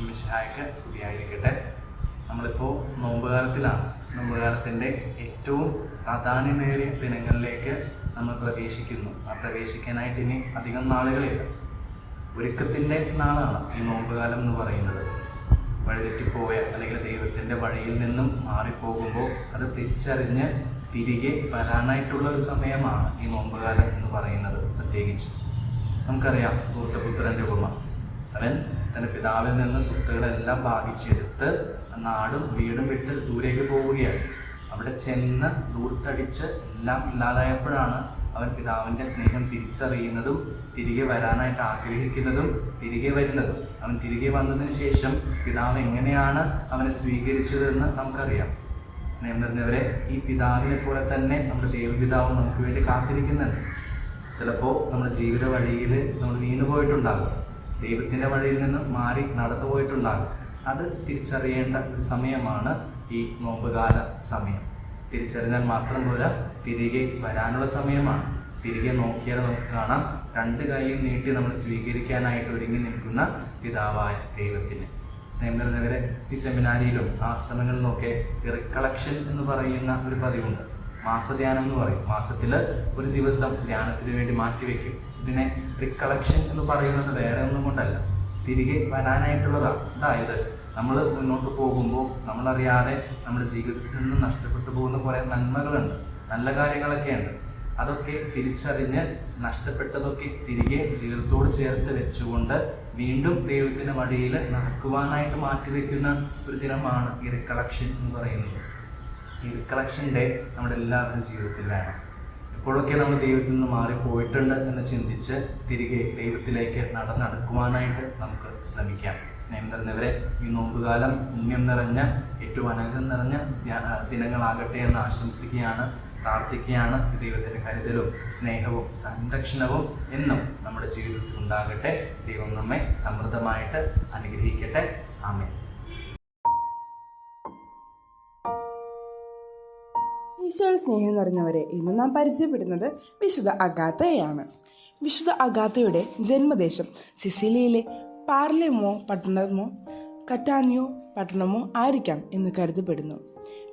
മിശിഹായ്ക്ക് സ്തുതിയായിരിക്കട്ടെ. നമ്മളിപ്പോൾ നോമ്പുകാലത്തിലാണ്. നോമ്പുകാലത്തിന്റെ ഏറ്റവും പ്രാധാന്യമേറിയ ദിനങ്ങളിലേക്ക് നമ്മൾ പ്രവേശിക്കുന്നു. ആ പ്രവേശിക്കാനായിട്ട് ഇനി അധികം നാളുകളില്ല. ഒരുക്കത്തിന്റെ നാളാണ് ഈ നോമ്പുകാലം എന്ന് പറയുന്നത്. വഴിതെറ്റിപ്പോയ അല്ലെങ്കിൽ ദൈവത്തിന്റെ വഴിയിൽ നിന്നും മാറിപ്പോകുമ്പോൾ അത് തിരിച്ചറിഞ്ഞ് തിരികെ വരാനായിട്ടുള്ള ഒരു സമയമാണ് ഈ നോമ്പുകാലം എന്ന് പറയുന്നത്. പ്രത്യേകിച്ച് നമുക്കറിയാം ദൂർത്തപുത്രന്റെ ഉപമ. അവൻ തന്റെ പിതാവിൽ നിന്ന് സ്വത്തുകളെല്ലാം ഭാഗിച്ചെടുത്ത് നാടും വീടും വിട്ട് ദൂരേക്ക് പോവുകയാണ്. അവിടെ ചെന്ന് ദൂർത്തടിച്ച് എല്ലാം ഇല്ലാതായപ്പോഴാണ് അവൻ പിതാവിന്റെ സ്നേഹം തിരിച്ചറിയുന്നതും തിരികെ വരാനായിട്ട് ആഗ്രഹിക്കുന്നതും തിരികെ വരുന്നതും. അവൻ തിരികെ വന്നതിന് ശേഷം പിതാവ് എങ്ങനെയാണ് അവനെ സ്വീകരിച്ചതെന്ന് നമുക്കറിയാം. സ്നേഹം നിറഞ്ഞവരെ ഈ പിതാവിനെ പോലെ തന്നെ നമ്മുടെ ദൈവപിതാവ് നമുക്ക് വേണ്ടി കാത്തിരിക്കുന്നുണ്ട്. ചിലപ്പോൾ നമ്മുടെ ജീവിത വഴിയിൽ നമ്മൾ വീണു പോയിട്ടുണ്ടാകും. ദൈവത്തിന്റെ വഴിയിൽ നിന്ന് മാറി നടന്നു പോയിട്ടുണ്ടാകും. അത് തിരിച്ചറിയേണ്ട ഒരു സമയമാണ് ഈ നോമ്പുകാല സമയം. തിരിച്ചറിഞ്ഞാൽ മാത്രം പോരാ തിരികെ വരാനുള്ള സമയമാണ്. തിരികെ നോക്കിയാൽ നമുക്ക് കാണാം രണ്ട് കൈയും നീട്ടി നമ്മൾ സ്വീകരിക്കാനായിട്ട് ഒരുങ്ങി നിൽക്കുന്ന പിതാവായ ദൈവത്തിന്. സ്നേഹം നിറഞ്ഞവരെ ഈ സെമിനാരിയിലും ആശ്രമങ്ങളിലുമൊക്കെ റിക്കളക്ഷൻ എന്ന് പറയുന്ന ഒരു പതിവുണ്ട്. മാസധ്യാനം എന്ന് പറയും. മാസത്തിൽ ഒരു ദിവസം ധ്യാനത്തിന് വേണ്ടി മാറ്റിവെക്കും. ഇതിനെ റിക്കളക്ഷൻ എന്ന് പറയുന്നത് വേറെ ഒന്നും കൊണ്ടല്ല. തിരികെ വരാനായിട്ടുള്ളതാണ്. അതായത് നമ്മൾ മുന്നോട്ട് പോകുമ്പോൾ നമ്മളറിയാതെ നമ്മുടെ ജീവിതത്തിൽ നിന്ന് നഷ്ടപ്പെട്ടു പോകുന്ന കുറേ നന്മകളുണ്ട്. നല്ല കാര്യങ്ങളൊക്കെ ഉണ്ട് അതൊക്കെ തിരിച്ചറിഞ്ഞ് നഷ്ടപ്പെട്ടതൊക്കെ തിരികെ ജീവിതത്തോട് ചേർത്ത് വെച്ചുകൊണ്ട് വീണ്ടും ദൈവത്തിന്റെ വഴിയിൽ നടക്കുവാനായിട്ട് മാറ്റിവെക്കുന്ന ഒരു ദിനമാണ് ഈ റിക്കളക്ഷൻ എന്ന് പറയുന്നത്. ഈ റിക്കളക്ഷൻ ഡേ നമ്മുടെ എല്ലാവരുടെയും ജീവിതത്തിൽ വേണം. എപ്പോഴൊക്കെ നമ്മൾ ദൈവത്തിൽ നിന്ന് മാറിപ്പോയിട്ടുണ്ട് എന്ന് ചിന്തിച്ച് തിരികെ ദൈവത്തിലേക്ക് നടന്നടക്കുവാനായിട്ട് നമുക്ക് ശ്രമിക്കാം. സ്നേഹം നിറഞ്ഞവരെ ഈ നോമ്പുകാലം പുണ്യം നിറഞ്ഞ ഏറ്റവും അനുഗ്രഹം നിറഞ്ഞ ദിനങ്ങളാകട്ടെ എന്ന് ആശംസിക്കുകയാണ് പ്രാർത്ഥിക്കുകയാണ് ദൈവത്തിന്റെ കരുതലും സ്നേഹവും സംരക്ഷണവും എന്നും നമ്മുടെ ജീവിതത്തിൽ ഉണ്ടാകട്ടെ ദൈവം നമ്മെ സമൃദ്ധമായിട്ട് അനുഗ്രഹിക്കട്ടെ. ആമേൻ. ഈശോയിൽ സ്നേഹം നിറഞ്ഞവരെ ഇന്ന് നാം പരിചയപ്പെടുന്നത് വിശുദ്ധ അഗാത്തയാണ് വിശുദ്ധ അഗാത്തയുടെ ജന്മദേശം സിസിലിയിലെ പാർലെമോ പട്ടണമോ കറ്റാനിയോ പട്ടണമോ ആയിരിക്കാം എന്ന് കരുതപ്പെടുന്നു.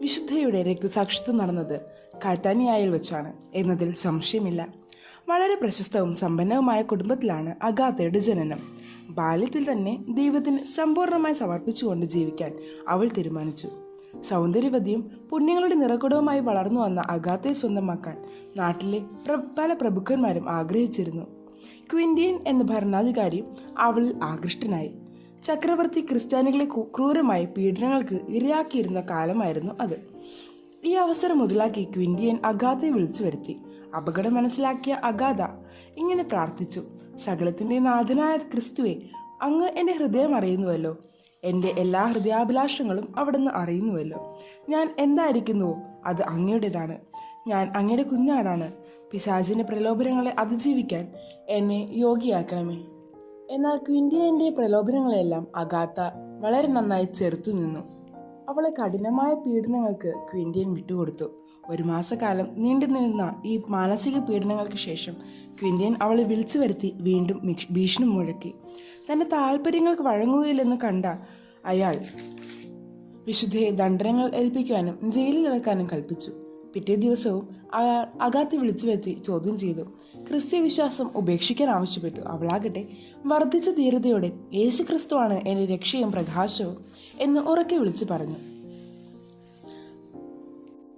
വിശുദ്ധയുടെ രക്തസാക്ഷിത്വം നടന്നത് കാറ്റാനിയായിൽ വെച്ചാണ് എന്നതിൽ സംശയമില്ല. വളരെ പ്രശസ്തവും സമ്പന്നവുമായ കുടുംബത്തിലാണ് അഗാത്തയുടെ ജനനം. ബാല്യത്തിൽ തന്നെ ദൈവത്തിന് സമ്പൂർണമായി സമർപ്പിച്ചുകൊണ്ട് ജീവിക്കാൻ അവൾ തീരുമാനിച്ചു. സൗന്ദര്യവതിയും പുണ്യങ്ങളുടെ നിറകുടവുമായി വളർന്നു വന്ന അഗാത്തയെ സ്വന്തമാക്കാൻ നാട്ടിലെ പല പ്രഭുക്കന്മാരും ആഗ്രഹിച്ചിരുന്നു. ക്വിൻഡിയൻ എന്ന ഭരണാധികാരിയും അവളിൽ ആകൃഷ്ടനായി. ചക്രവർത്തി ക്രിസ്ത്യാനികളെ ക്രൂരമായി പീഡനങ്ങൾക്ക് ഇരയാക്കിയിരുന്ന കാലമായിരുന്നു അത്. ഈ അവസരം മുതലാക്കി ക്വിൻഡിയൻ അഗാധയെ വിളിച്ചു വരുത്തി. അപകടം മനസ്സിലാക്കിയ അഗാധ ഇങ്ങനെ പ്രാർത്ഥിച്ചു സകലത്തിന്റെ നാഥനായ ക്രിസ്തുവെ അങ്ങ് എന്റെ ഹൃദയം അറിയുന്നുവല്ലോ. എന്റെ എല്ലാ ഹൃദയാഭിലാഷങ്ങളും അവിടുന്ന് അറിയുന്നുവല്ലോ. ഞാൻ എന്തായിരിക്കുന്നുവോ അത് അങ്ങയുടേതാണ്. ഞാൻ അങ്ങയുടെ കുഞ്ഞാടാണ്. പിശാചിന്റെ പ്രലോഭനങ്ങളെ അതിജീവിക്കാൻ എന്നെ യോഗിയാക്കണമേ എന്നാൽ ക്വിൻഡിയന്റെ പ്രലോഭനങ്ങളെല്ലാം അഗാത്ത വളരെ നന്നായി ചെറുത്തു നിന്നു. അവളെ കഠിനമായ പീഡനങ്ങൾക്ക് ക്വിൻഡിയൻ വിട്ടുകൊടുത്തു. ഒരു മാസക്കാലം നീണ്ടു നിന്ന ഈ മാനസിക പീഡനങ്ങൾക്ക് ശേഷം ക്വിന്റിയൻ അവളെ വിളിച്ചു വരുത്തി വീണ്ടും ഭീഷണി മുഴക്കി. തന്റെ താല്പര്യങ്ങൾക്ക് വഴങ്ങുകയില്ലെന്ന് കണ്ട അയാൾ വിശുദ്ധയെ ദണ്ഡനങ്ങൾ ഏൽപ്പിക്കാനും ജയിലിൽ അടക്കാനും കൽപ്പിച്ചു. പിറ്റേ ദിവസവും അയാൾ അഗാത്തി വിളിച്ചു വരുത്തി ചോദ്യം ചെയ്തു. ക്രിസ്ത്യ വിശ്വാസം ഉപേക്ഷിക്കാൻ ആവശ്യപ്പെട്ടു. അവളാകട്ടെ വർദ്ധിച്ച ധീരതയോടെ യേശു ക്രിസ്തുവാണ് എന്റെ രക്ഷയും പ്രകാശവും എന്ന് ഉറക്കെ വിളിച്ചു പറഞ്ഞു.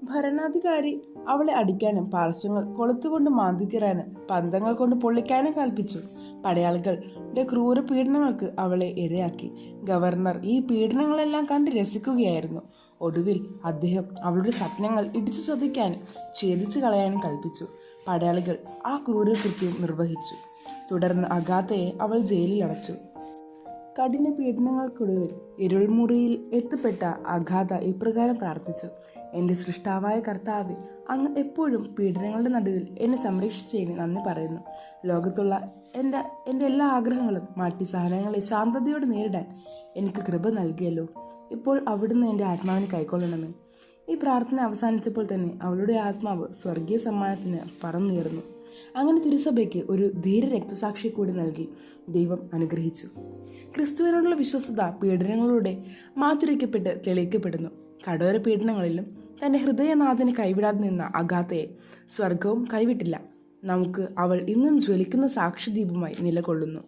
ഭരണാധികാരി അവളെ അടിക്കാനും പാർശ്വങ്ങൾ കൊളുത്തുകൊണ്ട് മാന്തിക്കിറാനും പന്തങ്ങൾ കൊണ്ട് പൊള്ളിക്കാനും കൽപ്പിച്ചു. പടയാളികളുടെ ക്രൂര പീഡനങ്ങൾക്ക് അവളെ ഇരയാക്കി. ഗവർണർ ഈ പീഡനങ്ങളെല്ലാം കണ്ട് രസിക്കുകയായിരുന്നു. ഒടുവിൽ അദ്ദേഹം അവളുടെ സ്വപ്നങ്ങൾ ഇടിച്ചു ചതിക്കാനും ഛേദിച്ചു കളയാനും കൽപ്പിച്ചു. പടയാളികൾ ആ ക്രൂരകൃത്യം നിർവഹിച്ചു. തുടർന്ന് അഗാത്തയെ അവൾ ജയിലിൽ അടച്ചു. കഠിന പീഡനങ്ങൾക്കൊടുവിൽ ഇരുൾമുറിയിൽ എത്തിപ്പെട്ട അഗാധ ഇപ്രകാരം പ്രാർത്ഥിച്ചു. എന്റെ സൃഷ്ടാവായ കർത്താവ് അങ്ങ് എപ്പോഴും പീഡനങ്ങളുടെ നടുവിൽ എന്നെ സംരക്ഷിച്ചതിന് നന്ദി പറയുന്നു. ലോകത്തുള്ള എന്റെ എന്റെ എല്ലാ ആഗ്രഹങ്ങളും മാറ്റി സഹനങ്ങളെ ശാന്തതയോട് നേരിടാൻ എനിക്ക് കൃപ നൽകിയല്ലോ. ഇപ്പോൾ അവിടുന്ന് എന്റെ ആത്മാവിനെ കൈക്കൊള്ളണമേ. ഈ പ്രാർത്ഥന അവസാനിച്ചപ്പോൾ തന്നെ അവളുടെ ആത്മാവ് സ്വർഗീയ സമ്മാനത്തിന് പറന്നുയർന്നു. അങ്ങനെ തിരുസഭയ്ക്ക് ഒരു ധീര രക്തസാക്ഷി കൂടി നൽകി ദൈവം അനുഗ്രഹിച്ചു. ക്രിസ്തുവിനോടുള്ള വിശ്വസത പീഡനങ്ങളിലൂടെ മാറ്റുരയ്ക്കപ്പെട്ട് തെളിയിക്കപ്പെടുന്നു. കടോര പീഡനങ്ങളിലും തന്റെ ഹൃദയനാഥന് കൈവിടാതെ നിന്ന അഗാത്തയെ സ്വർഗവും കൈവിട്ടില്ല. നമുക്ക് അവൾ ഇന്നും ജ്വലിക്കുന്ന സാക്ഷിദീപമായി നിലകൊള്ളുന്നു.